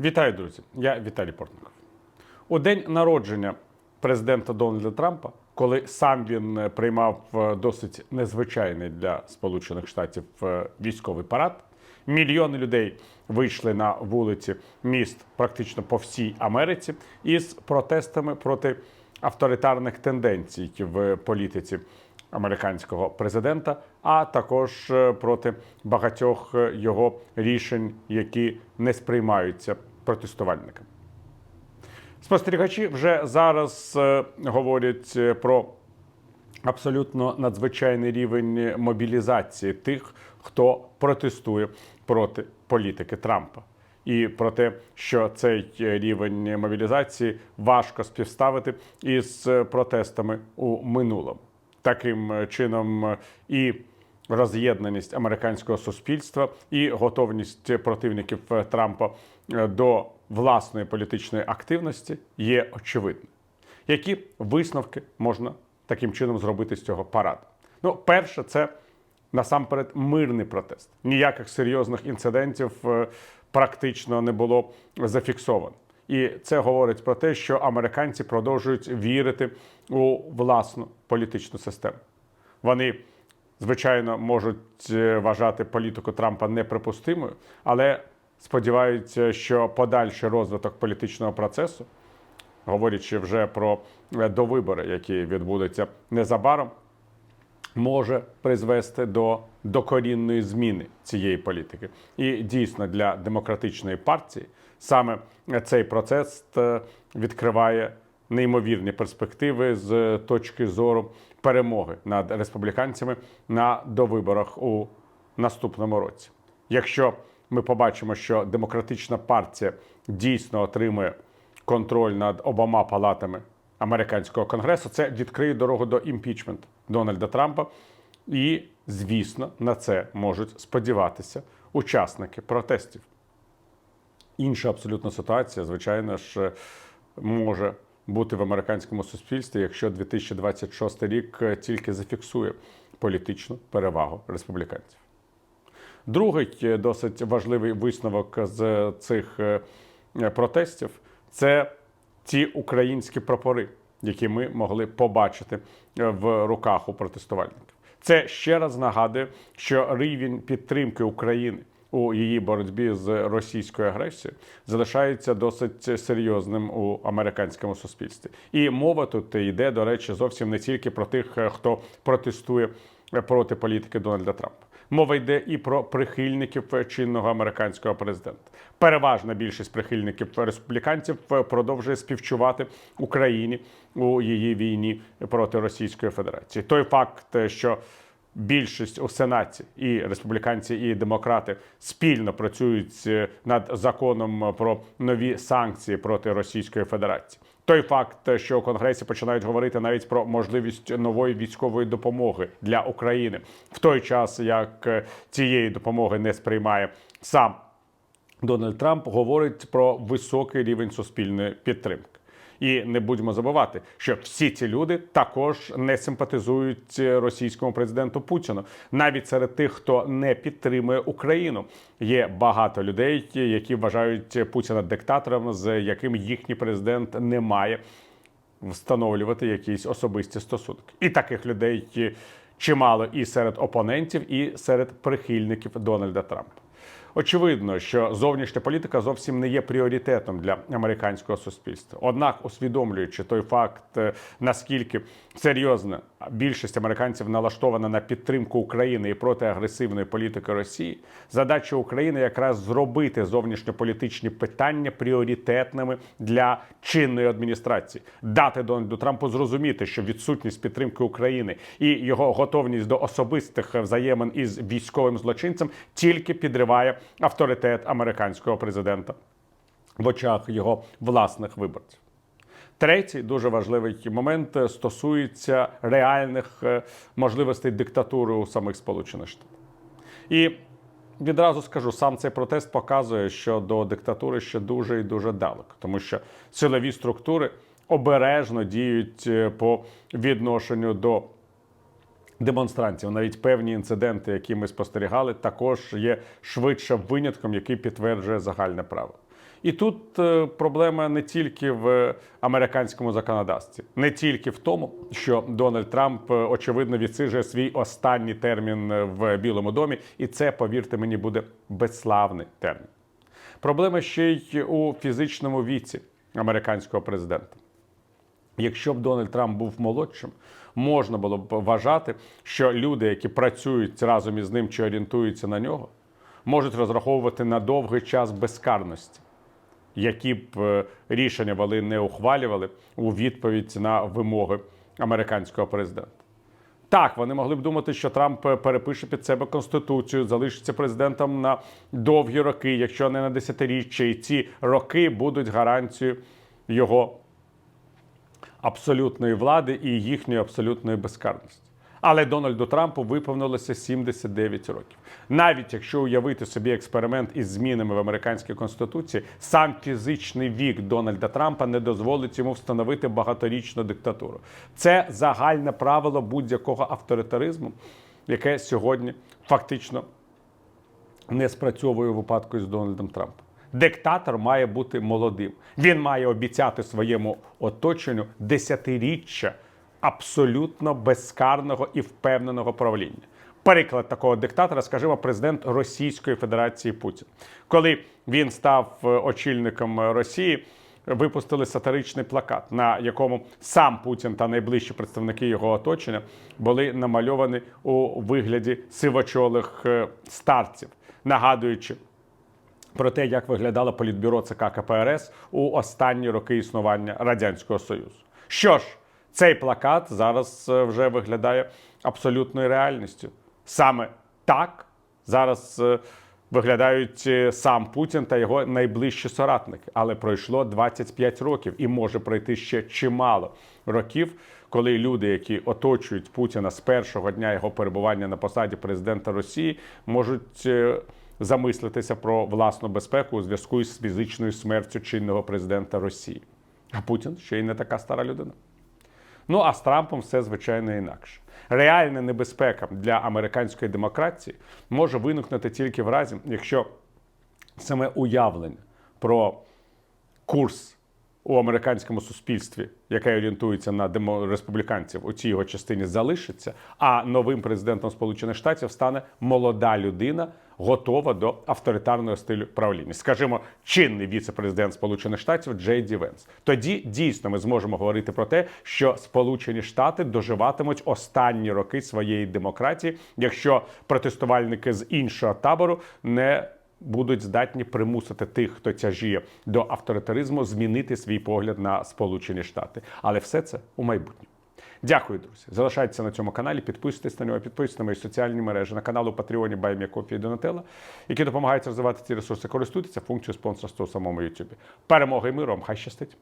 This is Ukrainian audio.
Вітаю, друзі! Я Віталій Портников. У день народження президента Дональда Трампа, коли сам він е, приймав е, досить незвичайний для Сполучених Штатів е, військовий парад, мільйони людей вийшли на вулиці міст практично по всій Америці із протестами проти авторитарних тенденцій в політиці американського президента, а також проти багатьох його рішень, які не сприймаються протестувальниками. Спостерігачі вже зараз е, говорять е, про абсолютно надзвичайний рівень мобілізації тих, хто протестує проти політики Трампа. І про те, що цей рівень мобілізації важко співставити із е, протестами у минулому. Таким е, чином е, і роз'єднаність американського суспільства, і готовність противників е, Трампа е, до власної політичної активності є очевидною. Які висновки можна таким чином зробити з цього параду? Ну, перше, це насамперед мирний протест. Ніяких серйозних інцидентів е, практично не було зафіксовано. І це говорить про те, що американці продовжують вірити у власну політичну систему. Вони, звичайно, можуть е, вважати політику Трампа неприпустимою, але сподіваються, що подальший розвиток політичного процесу, говорячи вже про е, довибори, які відбудуться незабаром, може призвести до докорінної зміни цієї політики. І дійсно для демократичної партії саме цей процес е, відкриває неймовірні перспективи з точки зору перемоги над республіканцями на довиборах у наступному році. Якщо ми побачимо, що демократична партія дійсно отримує контроль над обома палатами американського конгресу, це відкриє дорогу до імпічменту Дональда Трампа. І, звісно, на це можуть сподіватися учасники протестів. Інша абсолютно ситуація, звичайно ж, може бути в американському суспільстві, якщо 2026 рік тільки зафіксує політичну перевагу республіканців. Другий е, досить важливий висновок з цих е, протестів це ті українські прапори, які ми могли побачити е, в руках у протестувальників. Це ще раз нагадує, що рівень підтримки України у її боротьбі з російською агресією залишається досить серйозним у американському суспільстві. І мова тут йде, до речі, зовсім не тільки про тих, е, хто протестує проти політики Дональда Трампа. Мова йде і про прихильників чинного американського президента. Переважна більшість прихильників республіканців продовжує співчувати Україні у її війні проти Російської Федерації. Той факт, що більшість у сенаті і республіканці, і демократи спільно працюють над законом про нові санкції проти Російської Федерації. Той факт, що у Конгресі починають говорити навіть про можливість нової військової допомоги для України, в той час як цієї допомоги не сприймає сам Дональд Трамп, говорить про високий рівень суспільної підтримки. І не будемо забувати, що всі ці люди також не симпатизують російському президенту Путіну. Навіть серед тих, хто не підтримує Україну, є багато людей, які вважають Путіна диктатором, з яким їхній президент не має встановлювати якісь особисті стосунки. І таких людей чимало і серед опонентів, і серед прихильників Дональда Трампа. Очевидно, що зовнішня політика зовсім не є пріоритетом для американського суспільства. Однак, усвідомлюючи той факт, е, наскільки серйозно більшість американців налаштована на підтримку України і проти агресивної політики Росії, задача України якраз зробити зовнішньополітичні питання пріоритетними для чинної адміністрації, дати Дональду Трампу зрозуміти, що відсутність підтримки України і його готовність до особистих взаємин із військовим злочинцем тільки підриває авторитет американського президента в очах його власних виборців. Третій дуже важливий момент стосується реальних е, можливостей диктатури у самих Сполучених Штатах. І відразу скажу, сам цей протест показує, що до диктатури ще дуже і дуже далеко, тому що силові структури обережно діють е, по відношенню до демонстрантів. Навіть певні інциденти, які ми спостерігали, також є швидше винятком, який підтверджує загальне право. І тут е, проблема не тільки в американському законодавстві, не тільки в тому, що Дональд Трамп е, очевидно відсиджує свій останній термін е, в Білому домі, і це, повірте мені, буде безславний термін. Проблема ще й у фізичному віці американського президента. Якщо б Дональд Трамп був молодшим, можна було б вважати, що люди, які працюють разом із ним чи орієнтуються на нього, можуть розраховувати на довгий час безкарності, які б е, рішення вони не ухвалювали у відповідь на вимоги американського президента. Так, вони могли б думати, що Трамп е, перепише під себе конституцію, залишиться президентом на довгі роки, якщо не на десятиріччя, і ці роки будуть гарантією його абсолютної влади і їхньої абсолютної безкарності. Але Дональду Трампу виповнилося 79 років. Навіть якщо уявити собі експеримент із змінами в американській конституції, сам фізичний вік Дональда Трампа не дозволить йому встановити багаторічну диктатуру. Це загальне правило будь-якого авторитаризму, яке сьогодні фактично не спрацьовує у випадку з Дональдом Трампом. Диктатор має бути молодим. Він має обіцяти своєму оточенню десятиріччя абсолютно безкарного і впевненого правління. Приклад такого диктатора, скажімо, президент Російської Федерації Путін. Коли він став е, очільником Росії, випустили сатиричний плакат, на якому сам Путін та найближчі представники його оточення були намальовані у вигляді сивочолих е, старців, нагадуючи про те, як виглядало політбюро ЦК КПРС у останні роки існування Радянського Союзу. Що ж, цей плакат зараз е, вже виглядає абсолютною реальністю. Саме так зараз е, виглядають е, сам Путін та його найближчі соратники. Але пройшло 25 років і може пройти ще чимало років, коли люди, які оточують Путіна з першого дня його перебування на посаді президента Росії, можуть замислитися про власну безпеку у зв'язку із фізичною смертю чинного президента Росії. А Путін ще й не така стара людина. Ну а з Трампом все звичайно інакше. Реальна небезпека для американської демократії може виникнути тільки в разі, якщо саме уявлення про курс у американському суспільстві, яке орієнтується на республіканців, у цій його частині залишиться, а новим президентом Сполучених Штатів стане молода людина, готова до авторитарного стилю правління. Скажімо, чинний віце-президент Сполучених Штатів Джей Ді Венс. Тоді дійсно ми зможемо говорити про те, що Сполучені Штати доживатимуть останні роки своєї демократії, якщо протестувальники з іншого табору не будуть здатні примусити тих, хто тяжіє до авторитаризму, змінити свій погляд на Сполучені Штати. Але все це у майбутньому. Дякую, друзі. Залишайтеся на цьому каналі, підписуйтесь на нього, підписуйтесь на мої соціальні мережі, на канал у Патреоні Баймія Кофі і Донателла, які допомагають розвивати ці ресурси. Користуйтеся функцією спонсорства у самому Ютубі. Перемоги і миром! хай щастить!